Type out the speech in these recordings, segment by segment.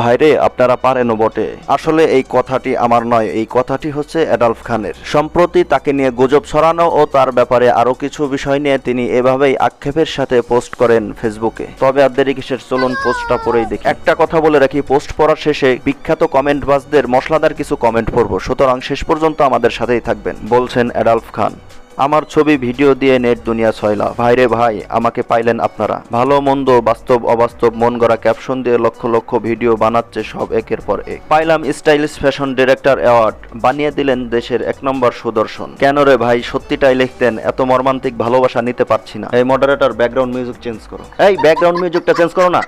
ভাইরে, আপনারা পারেনও বটে। আসলে এই কথাটি আমার নয়, এই কথাটি হচ্ছে অ্যাডালফ খানের। সম্প্রতি তাকে নিয়ে গুজব ছড়ানো ও তার ব্যাপারে আরও কিছু বিষয় নিয়ে তিনি এভাবেই আক্ষেপের সাথে পোস্ট করেন ফেসবুকে। তবে আর দেরি কিসের, চলুন পোস্টটা পড়েই দেখি। একটা কথা বলে রাখি, পোস্ট পড়ার শেষে বিখ্যাত কমেন্ট বাজদের মশলাদার কিছু কমেন্ট পড়ব। সুতরাং শেষ পর্যন্ত আমাদের সাথেই থাকবেন, বলছেন অ্যাডালফ খান। আমার ছবি, ভিডিও দিয়ে নেট দুনিয়া ছয়লা। ভাইরে ভাই, আমাকে পাইলেন আপনারা। ভালো, মন্দ, বাস্তব, অবাস্তব, মন গড়া ক্যাপশন দিয়ে লক্ষ লক্ষ ভিডিও বানাচ্ছে সব একের পর এক। পাইলাম স্টাইলিশ ফ্যাশন ডিরেক্টর অ্যাওয়ার্ড বানিয়ে দিলেন দেশের এক নম্বর সুদর্শন। কেন রে ভাই, সত্যিটাই লিখতেন, এত মর্মান্তিক ভালোবাসা নিতে পারছি না। এই মডারেটর ব্যাকগ্রাউন্ড মিউজিক চেঞ্জ করো। এই ব্যাকগ্রাউন্ড মিউজিকটা চেঞ্জ করো না।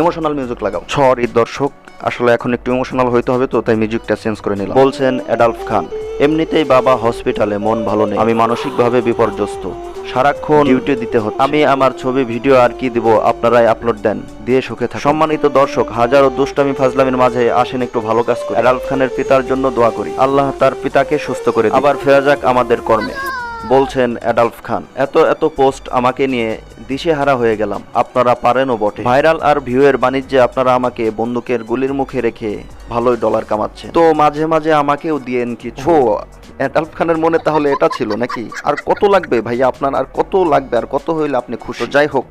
ইমোশনাল মিউজিক লাগাও। সরি দর্শক, আসলে এখন একটু ইমোশনাল হইতে হবে তো, তাই মিউজিকটা চেঞ্জ করে নিলাম। বলছেন অ্যাডালফ খান এমনিতেই বাবা হসপিটালে মন ভালো নেই। আমি মানসিকভাবে বিপর্যস্ত। সারাক্ষণ ডিউটি দিতে হচ্ছে। আমি আমার ছবি, ভিডিও আর কি দিব আপনারাই আপলোড দেন, দিয়ে সুখে থাকুন। সম্মানিত দর্শক, হাজারো দুষ্টামি ফাজলামির মাঝে আসেন একটু ভালো কাজ করি। অ্যাডালফ খানের পিতার জন্য দোয়া করি। আল্লাহ তার পিতাকে সুস্থ করে। আবার ফেরা যাক আমাদের কর্মে। বলছেন অ্যাডালফ খান, এত এত পোস্ট আমাকে নিয়ে দিশেহারা হয়ে গেলাম। আপনারা পারেনও বটে। ভাইরাল আর ভিউয়ের বাণিজ্যে আপনারা আমাকে বন্দুকের গুলির মুখে রেখে ভালোই ডলার কামাচ্ছে তো মাঝে মাঝে আমাকেও দিয়েন কিছু। খানের মনে তাহলে এটা ছিল নাকি? আর কত লাগবে ভাইয়া আপনার? আর কত লাগবে? আর কত হইলে আপনি খুশি? যাই হোক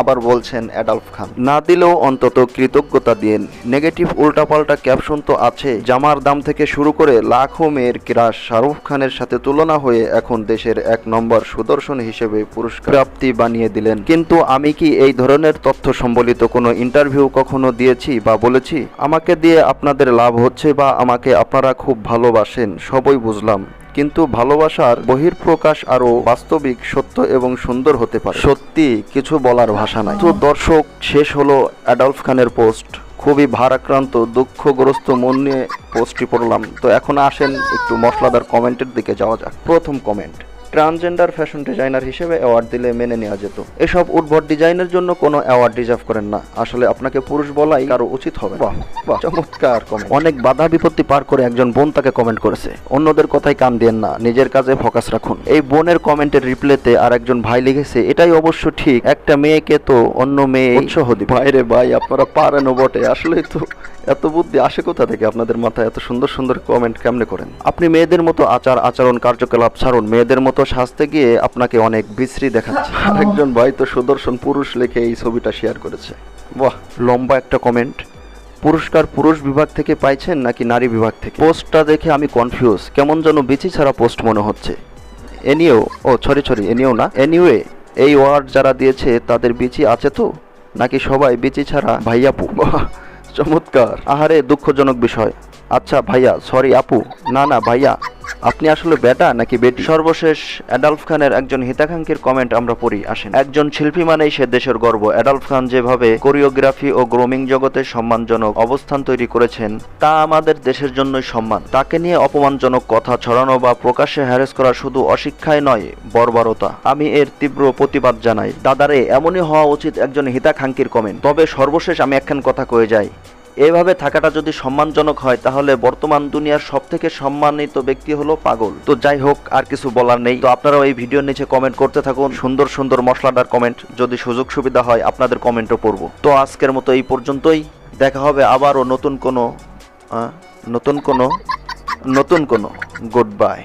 আবার বলছেন অ্যাডালফ খান। না দিলেও অন্তত কৃতজ্ঞতা দিন নেগেটিভ উল্টাপাল্টা ক্যাপশন তো আছে। জামার দাম থেকে শুরু করে লাখো মেয়ের ক্রাশ। শাহরুখ খানের সাথে তুলনা হয়ে এখন দেশের এক নম্বর সুদর্শন হিসেবে পুরস্কার প্রাপ্তি বানিয়ে দিলেন। কিন্তু আমি কি এই ধরনের তথ্য সম্বলিত কোনো ইন্টারভিউ কখনো দিয়েছি বা বলেছি? আমাকে দিয়ে আপনাদের লাভ হচ্ছে বা আমাকে আপনারা খুব ভালোবাসেন, সবই বুঝলাম। কিন্তু ভালোবাসার বহির্প্রকাশ আরও বাস্তবিক, সত্য এবং সুন্দর হতে পারে। সত্যি কিছু বলার ভাষা নাই। তো দর্শক, শেষ হলো অ্যাডলফ খানের পোস্ট। খুবই ভারাক্রান্ত, দুঃখগ্রস্ত মন নিয়ে পোস্টটি পড়লাম। তো এখন আসেন একটু মশলাদার কমেন্টের দিকে যাওয়া যাক। প্রথম কমেন্ট। ট্রান্সজেন্ডার ফ্যাশন ডিজাইনার হিসেবে অ্যাওয়ার্ড দিলে মেনে নেওয়া যেত। এসব উদ্ভট ডিজাইনের জন্য কোনো অ্যাওয়ার্ড ডিজার্ভ করেন না। আসলে আপনাকে পুরুষ বলাই কারও উচিত হবে বাহ চমৎকার কমেন্ট অনেক বাধা বিপত্তি পার করে একজন বোন তাকে কমেন্ট করেছে। অন্যদের কথাই কান দিয়েন না। নিজের কাজে ফোকাস রাখুন। এই বোনের কমেন্টের রিপ্লেতে আর একজন ভাই লিখেছে এটাই অবশ্য ঠিক। একটা মেয়েকে তো অন্য মেয়ে উৎসাহ দিবে। ভাইরে ভাই আপনারা পারেনও বটে। আসলেই তো এত বুদ্ধি আসে কোথা থেকে? আপনাদের মাথায় এত সুন্দর সুন্দর কমেন্ট কেমনে করেন? আপনি মেয়েদের মতো আচার আচরণ কার্যকলাপ ছাড়ুন মেয়েদের মতো সাজতে গিয়ে আপনাকে অনেক বিশ্রী দেখাচ্ছে। আরেকজন ভাই তো সুদর্শন পুরুষ লিখে এই ছবিটা শেয়ার করেছে। বাহ লম্বা একটা কমেন্ট পুরস্কার পুরুষ বিভাগ থেকে পাইছেন নাকি নারী বিভাগ থেকে? পোস্টটা দেখে আমি কনফিউজ কেমন যেন বিচি ছাড়া পোস্ট মনে হচ্ছে। এনিও ও সরি সরি এনিও না। এনিওয়ে এই ওয়ার্ড যারা দিয়েছে তাদের বিচি আছে তো? নাকি সবাই বিচি ছাড়া ভাইয়াপু চমৎকার। আহারে, দুঃখজনক বিষয়। আচ্ছা ভাইয়া সরি আপু। না না, ভাইয়া, আপনি আসলে বেটা নাকি বেটি? সর্বশেষ অ্যাডালফ খানের একজন হিতাকাঙ্ক্ষীর কমেন্ট আমরা পড়ি, আসেন। একজন শিল্পী মানেই সে দেশের গর্ব। অ্যাডালফ খান যেভাবে কোরিওগ্রাফি ও গ্রোমিং জগতে সম্মানজনক অবস্থান তৈরি করেছেন, তা আমাদের দেশের জন্যই সম্মান। তাকে নিয়ে অপমানজনক কথা ছড়ানো বা প্রকাশ্যে হ্যারেস করা শুধু অশিক্ষায় নয়, বর্বরতা। আমি এর তীব্র প্রতিবাদ জানাই। দাদারে, এমনই হওয়া উচিত একজন হিতাকাঙ্ক্ষীর কমেন্ট তবে সর্বশেষ আমি একখান কথা কয়ে যাই। এভাবে থাকাটা যদি সম্মানজনক হয়, তাহলে বর্তমান দুনিয়ার সব থেকে সম্মানিত ব্যক্তি হলো পাগল। তো যাই হোক, আর কিছু বলার নেই। তো আপনারাও এই ভিডিওর নিচে কমেন্ট করতে থাকুন। সুন্দর সুন্দর মশলাদার কমেন্ট যদি সুযোগ সুবিধা হয়, আপনাদের কমেন্টও পড়ব। তো আজকের মতো এই পর্যন্তই। দেখা হবে আবারও নতুন কোনো নতুন কোনো নতুন কোনো। Good bye